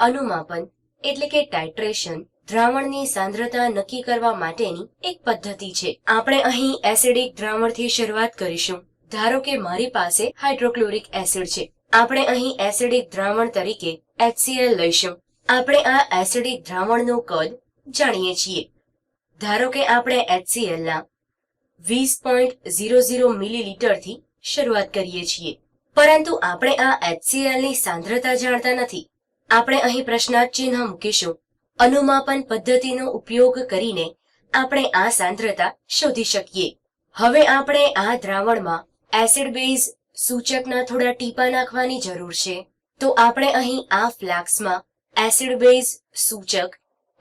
અનુમાપન, એટલે કે ટાઇટ્રેશન દ્રાવણની સાંદ્રતા નક્કી કરવા માટેની એક પદ્ધતિ છે. આપણે અહીં એસિડિક દ્રાવણથી શરૂઆત કરીશું. ધારો કે મારી પાસે હાઇડ્રોક્લોરિક એસિડ છે. આપણે અહીં એસિડિક દ્રાવણ તરીકે HCl લઈશું. આપણે આ એસિડિક દ્રાવણનું કદ જાણીએ છીએ. ધારો કે આપણે HCl ના વીસ પોઈન્ટ ઝીરો ઝીરો મિલીલીટરથી શરૂઆત કરીએ છીએ. પરંતુ આપણે આ HCl ની સાંદ્રતા જાણતા નથી. આપણે અહીં પ્રશ્નાચિહ્ન મૂકીશું. અનુમાપન પદ્ધતિનો ઉપયોગ કરીને આપણે આ સાંદ્રતા શોધી શકીએ. હવે આપણે આ દ્રાવણમાં એસિડ બેઝ સૂચકના થોડા ટીપા નાખવાની જરૂર છે. તો આપણે અહીં આ ફ્લાસ્કમાં એસિડ બેઝ સૂચક,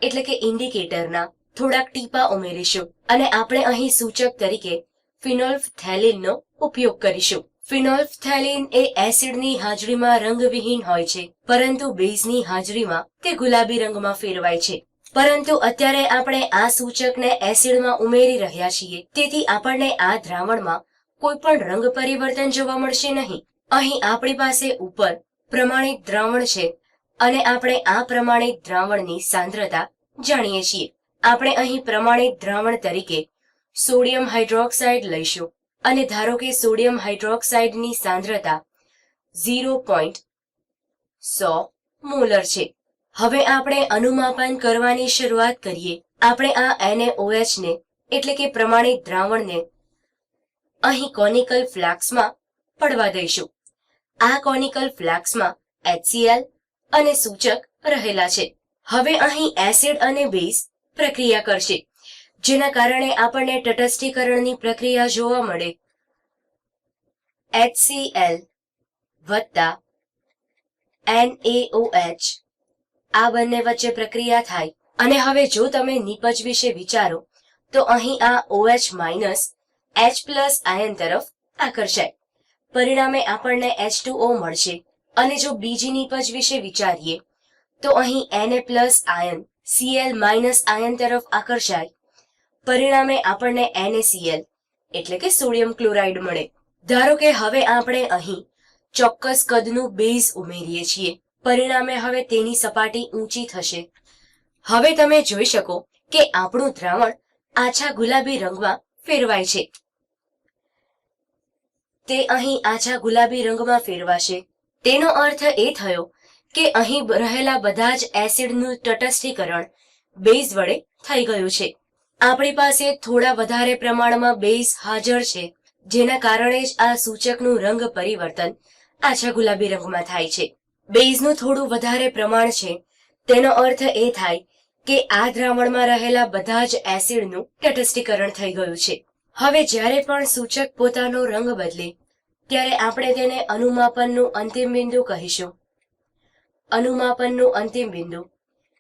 એટલે કે ઇન્ડિકેટરના થોડાક ટીપા ઉમેરીશું. અને આપણે અહીં સૂચક તરીકે ફિનોલ્ફ થેલિનનો ઉપયોગ કરીશું. ફિનોલ્ફથેલિન એ એસિડની હાજરીમાં રંગવિહીન હોય છે, પરંતુ બેઝની હાજરીમાં તે ગુલાબી રંગમાં ફેરવાય છે. પરંતુ અત્યારે આપણે આ સૂચકને એસિડમાં ઉમેરી રહ્યા છીએ, તેથી આપણને આ દ્રાવણમાં કોઈ પણ રંગ પરિવર્તન જોવા મળશે નહીં. અહીં આપણી પાસે ઉપર પ્રમાણિત દ્રાવણ છે, અને આપણે આ પ્રમાણિત દ્રાવણની સાંદ્રતા જાણીએ છીએ. આપણે અહીં પ્રમાણિત દ્રાવણ તરીકે સોડિયમ હાઇડ્રોક્સાઇડ લઈશું. અને ધારો કે સોડિયમ હાઇડ્રોક્સાઇડની સાંદ્રતા ઝીરો પોઈન્ટ સો મોલર છે. હવે આપણે અનુમાપન કરવાની શરૂઆત કરીએ. આપણે આ NaOH ને, એટલે કે પ્રમાણિત દ્રાવણને, અહીં કોનિકલ ફ્લાક્સમાં પડવા દઈશું. આ કોનિકલ ફ્લાક્સમાં HCl અને સૂચક રહેલા છે. હવે અહીં એસિડ અને બેઝ પ્રક્રિયા કરશે. જેના કારણે આપણને તટસ્થીકરણની પ્રક્રિયા જોવા મળે. HCl વત્તા NaOH આ બંને વચ્ચે પ્રક્રિયા થાય. અને હવે જો તમે નીપજ વિશે વિચારો, તો અહીં આ OH minus H plus ion તરફ આકર્ષાય. પરિણામે આપણને H2O મળશે. અને જો બીજી નીપજ વિશે વિચારીએ, તો અહીં Na પ્લસ આયન Cl માઇનસ આયન તરફ આકર્ષાય. પરિણામે આપણને NaCl એટલે કે સોડિયમ ક્લોરાઇડ મળે. ધારો કે હવે આપણે અહીં ચોક્કસ કદનું બેઝ ઉમેરીએ છીએ. પરિણામે હવે તેની સપાટી ઊંચી થશે. હવે તમે જોઈ શકો કે આપણું દ્રાવણ આછા ગુલાબી રંગમાં ફેરવાય છે. તે અહીં આછા ગુલાબી રંગમાં ફેરવાશે. તેનો અર્થ એ થયો કે અહીં રહેલા બધા જ એસિડનું તટસ્થીકરણ બેઝ વડે થઈ ગયું છે. આપણી પાસે થોડા વધારે પ્રમાણમાં બેઝ હાજર છે, જેના કારણે જ આ સૂચકનું રંગ પરિવર્તન આછા ગુલાબી રંગમાં થાય છે. બેઝનું થોડું વધારે પ્રમાણ છે, તેનો અર્થ એ થાય કે આ દ્રાવણમાં રહેલા બધા જ એસિડનું તટસ્થીકરણ થઈ ગયું છે. હવે જ્યારે પણ સૂચક પોતાનો રંગ બદલે, ત્યારે આપણે તેને અનુમાપનનું અંતિમ બિંદુ કહીશું. અનુમાપનનું અંતિમ બિંદુ,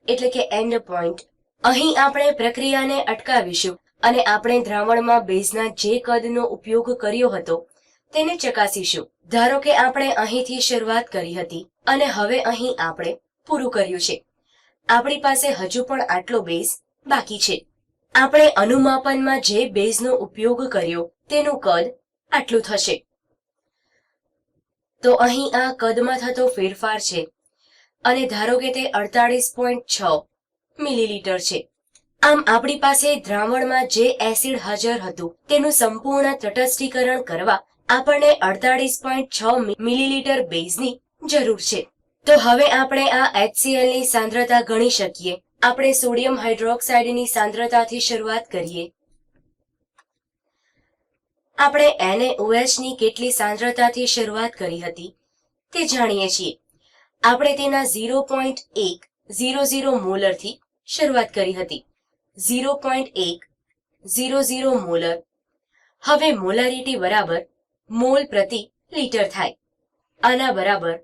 એટલે કે એન્ડ પોઈન્ટ અહીં આપણે પ્રક્રિયાને અટકાવીશું અને આપણે દ્રાવણમાં બેઝના જે કદનો ઉપયોગ કર્યો હતો તેને ચકાસીશું. ધારો કે આપણે અહીંથી શરૂઆત કરી હતી અને હવે અહીં આપણે પૂરું કર્યું છે. આપણી પાસે હજુ પણ આટલો બેઝ બાકી છે. આપણે અનુમાપનમાં જે બેઝનો ઉપયોગ કર્યો તેનું કદ આટલું થશે. તો અહીં આ કદમાં થતો ફેરફાર છે. અને ધારો કે તે અડતાળીસ પોઈન્ટ છ મિલીલીટર છે. આમ આપણી પાસે દ્રાવણમાં જે એસિડ હાજર હતું, તેનું સંપૂર્ણ તટસ્થીકરણ કરવા આપણને અડતાળીસ પોઈન્ટ છ મિલીલીટર બેઝની જરૂર છે. તો હવે આપણે આ HCl ની સાંદ્રતા ગણી શકીએ. આપણે સોડિયમ હાઇડ્રોક્સાઇડની સાંદ્રતાથી શરૂઆત કરીએ. આપણે NaOH ની કેટલી સાંદ્રતાથી શરૂઆત કરી હતી, તે જાણીએ છીએ. આપણે તેના ઝીરો પોઈન્ટ એક, ઝીરો ઝીરો મોલરથી શરૂઆત કરી હતી. ઝીરો પોઈન્ટ એક, ઝીરો ઝીરો મોલર. હવે મોલારિટી બરાબર મોલ પ્રતિ લીટર થાય. આના બરાબર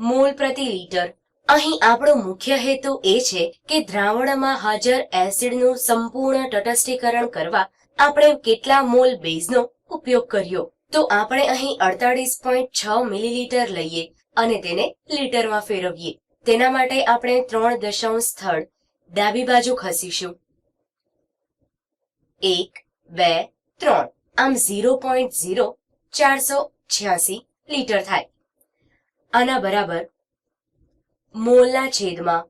મોલ પ્રતિ લીટર. અહીં આપણો મુખ્ય હેતુ એ છે કે દ્રાવણમાં હાજર એસિડનું સંપૂર્ણ તટસ્થીકરણ કરવા આપણે કેટલા મોલ બેઝનો ઉપયોગ કર્યો. તો આપણે અહીં અડતાળીસ પોઈન્ટ છ મિલીલીટર લઈએ અને તેને લીટરમાં ફેરવીએ. તેના માટે આપણે ત્રણ દશાંશ સ્થળ ડાબી બાજુ ખસીશું. એક, બે, ત્રણ. આમ ઝીરો પોઈન્ટ ઝીરો ચારસો છ્યાસી લીટર થાય. આના બરાબર મોલના છેદમાં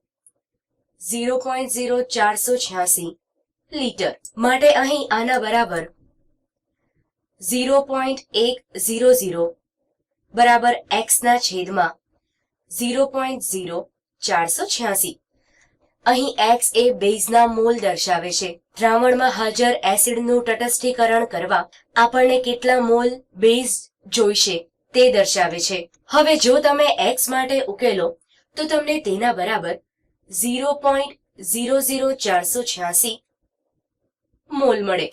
ઝીરો પોઈન્ટ ઝીરો ચારસો છ્યાસી લીટર. માટે અહીં આના બરાબર zero point one zero zero બરાબર એક્સના છેદમાં ઝીરો પોઈન્ટ ઝીરો ચારસો છ્યાસી અહીં એક્સ એ બેઝના મોલ દર્શાવે છે. દ્રાવણમાં હાજર એસિડનું તટસ્થીકરણ કરવા આપણને કેટલા મોલ બેઝ જોઈશે તે દર્શાવે છે. હવે જો તમે એક્સ માટે ઉકેલો, તો તમને તેના બરાબર ઝીરો પોઈન્ટ ઝીરો ઝીરો ચારસો છ્યાસી મોલ મળે.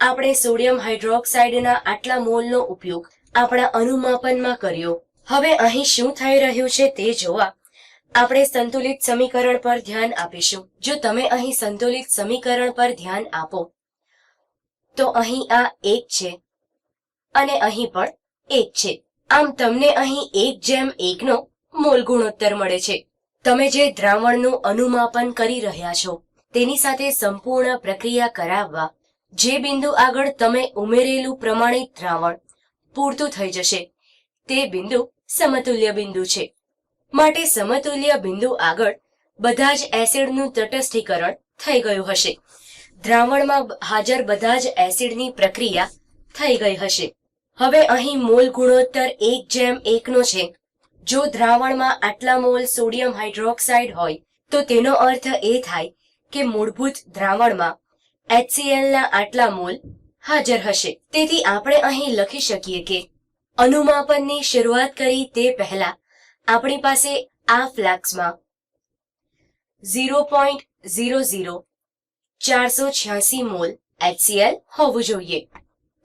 આપણે સોડિયમ હાઇડ્રોક્સાઇડના આટલા મોલનો ઉપયોગ આપણા અનુમાપનમાં કર્યો. હવે અહીં શું થઈ રહ્યું છે તે જોવા આપણે સંતુલિત સમીકરણ પર ધ્યાન આપીશું. જો તમે અહીં સંતુલિત સમીકરણ પર ધ્યાન આપો, તો અહીં આ એક છે અને અહીં પણ એક છે. આમ તમને અહીં એક જેમ એકનો મોલ ગુણોત્તર મળે છે. તમે જે દ્રાવણનું અનુમાપન કરી રહ્યા છો, તેની સાથે સંપૂર્ણ પ્રક્રિયા કરાવવા, જે બિંદુ આગળ તમે ઉમેરેલું પ્રમાણિત દ્રાવણ પૂરતું થઈ જશે, તે બિંદુ સમતુલ્ય બિંદુ છે. માટે સમતુલ્ય બિંદુ આગળ બધા જ એસિડનું તટસ્થીકરણ થઈ ગયું હશે. દ્રાવણમાં હાજર બધા જ એસિડની પ્રક્રિયા થઈ ગઈ હશે. હવે અહીં મોલ ગુણોત્તર એક જેમ એકનો છે. જો દ્રાવણમાં આટલા મોલ સોડિયમ હાઇડ્રોક્સાઇડ હોય, તો તેનો અર્થ એ થાય કે મૂળભૂત દ્રાવણમાં એચસીએલના આટલા મોલ હાજર હશે. તેથી આપણે અહીં લખી શકીએ કે અનુમાપનની શરૂઆત કરી તે પહેલા આપણી પાસે આ ફ્લેક્સમાં ઝીરો પોઈન્ટ ઝીરો ઝીરો ચારસો છ્યાસી મોલ એચસીએલ હોવું જોઈએ.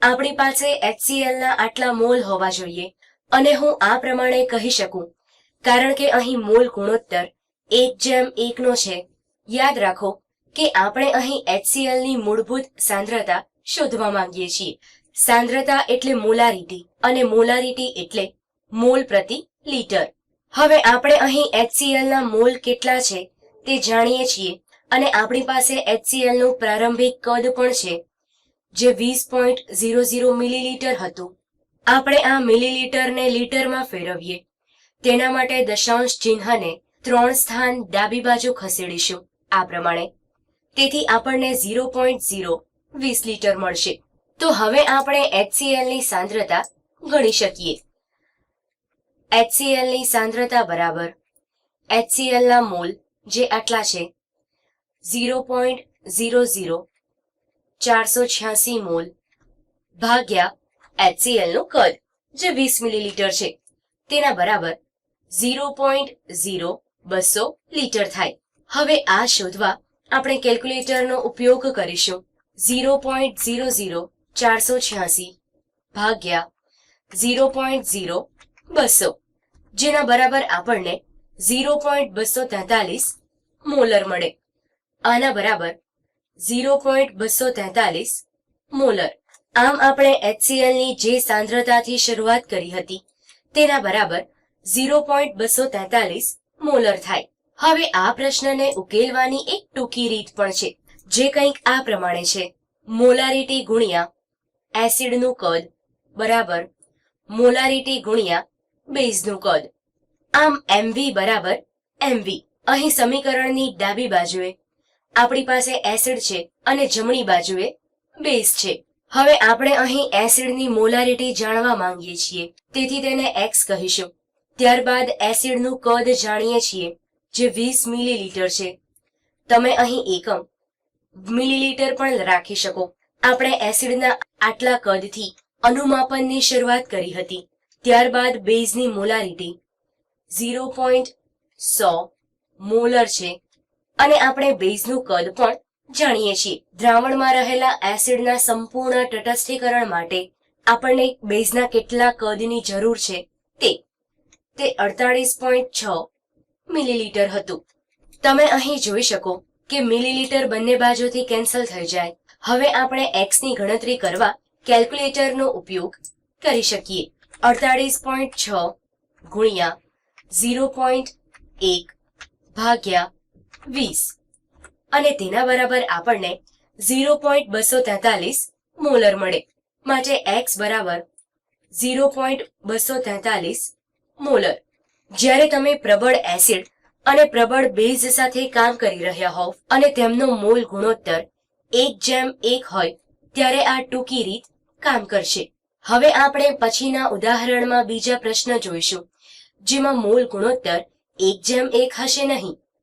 આપણી પાસે એચસીએલના આટલા મોલ હોવા જોઈએ અને હું આ પ્રમાણે કહી શકું, કારણ કે અહીં મોલ ગુણોત્તર એક જેમ એકનો છે. યાદ રાખો કે આપણે અહીં એચસીએલની મૂળભૂત સાંદ્રતા શોધવા માંગીએ છીએ. સાંદ્રતા એટલે મોલારિટી અને મોલારિટી એટલે મોલ પ્રતિ લીટર. હવે આપણે અહીં HCl ના મોલ કેટલા છે તે જાણીએ છીએ અને આપણી પાસે HCl નું પ્રારંભિક કદ પણ છે, જે વીસ પોઈન્ટ ઝીરો ઝીરો મિલીલીટર હતું. આપણે આ મિલીલીટરને લીટરમાં ફેરવીએ. તેના માટે દશાંશ ચિહ્નને ત્રણ સ્થાન ડાબી બાજુ ખસેડીશું, આ પ્રમાણે. તેથી આપણને ઝીરો પોઈન્ટ ઝીરો વીસ લીટર મળશે. તો હવે આપણે HCl ની સાંદ્રતા ગણી શકીએ. HCl ની સાંદ્રતા બરાબર. એચસીએલના મોલ જે આટલા છે, ઝીરો પોઈન્ટ ઝીરો ઝીરો ચારસો છ્યાસી મોલ ભાગ્યા એચસીએલનું કદ, જે વીસ મિલીલીટર છે. તેના બરાબર ઝીરો પોઈન્ટ ઝીરો બસો લીટર થાય. હવે આ શોધવા આપણે કેલ્ક્યુલેટરનો ઉપયોગ કરીશું. ઝીરો પોઈન્ટ ઝીરો ઝીરો ચારસો છ્યાસી ભાગ્યા ઝીરો પોઈન્ટ ઝીરો બસો. જેના બરાબર આપણને ઝીરો પોઈન્ટ બસો તેતાલીસ મોલર મળે. આના બરાબર ઝીરો પોઈન્ટ બસો તેતાલીસ મોલર. આમ આપણે એચસીએલની જે સાંદ્રતાથી શરૂઆત કરી હતી, તેના બરાબર ઝીરો પોઈન્ટ બસો તેતાલીસ મોલર થાય. હવે આ પ્રશ્નને ઉકેલવાની એક ટૂંકી રીત પણ છે, જે કંઈક આ પ્રમાણે છે. મોલારિટી ગુણ્યા એસિડનું કદ બરાબર મોલારિટી ગુણ્યા બેઝનું કદ. આમ એમવી બરાબર એમવી અહીં સમીકરણની ડાબી બાજુએ આપણી પાસે એસિડ છે અને જમણી બાજુએ બેઝ છે. હવે આપણે અહીં એસિડની મોલારિટી જાણવા માંગીએ છીએ. તેથી તેને એક્સ કહીશું. ત્યારબાદ એસિડનું કદ જાણીએ છીએ, જે વીસ મિલીલીટર છે. તમે અહીં એકમ મિલીલીટર પણ રાખી શકો. આપણે એસિડના આટલા કદથી અનુમાપનની શરૂઆત કરી હતી. ત્યારબાદ બેઝની મોલારિટી. ઝીરો પોઈન્ટ સો મોલર છે. અને આપણે બેઝનું કદ પણ જાણીએ છીએ. દ્રાવણમાં રહેલા એસિડના સંપૂર્ણ તટસ્થીકરણ માટે આપણને બેઝના કેટલા કદની જરૂર છે તે. તે અડતાળીસ પોઈન્ટ છ મિલીલીટર હતું. તમે અહીં જોઈ શકો કે મિલીલીટર બંને બાજુથી કેન્સલ થઈ જાય. હવે આપણે એક્સની ગણતરી કરવા કેલ્ક્યુલેટરનો ઉપયોગ કરી શકીએ. અડતાળીસ પોઈન્ટ છ ગુણ્યા ઝીરો પોઈન્ટ એક ભાગ્યા વીસ. અને તેના બરાબર આપણને ઝીરો પોઈન્ટ બસો તેતાલીસ મોલર મળે. માટે એક્સ બરાબર ઝીરો પોઈન્ટ બસો તેતાલીસ મોલર. જ્યારે તમે પ્રબળ એસિડ અને પ્રબળ બેઝ સાથે કામ કરી રહ્યા હોવ અને તેમનો મોલ ગુણોત્તર એક જેમ એક હોય, ત્યારે આ ટૂંકી રીત કામ કરશે. હવે આપણે પછીના ઉદાહરણમાં બીજા પ્રશ્ન જોઈશું, જેમાં મૂળ ગુણોત્તર એક જેમ એક હશે નહીં.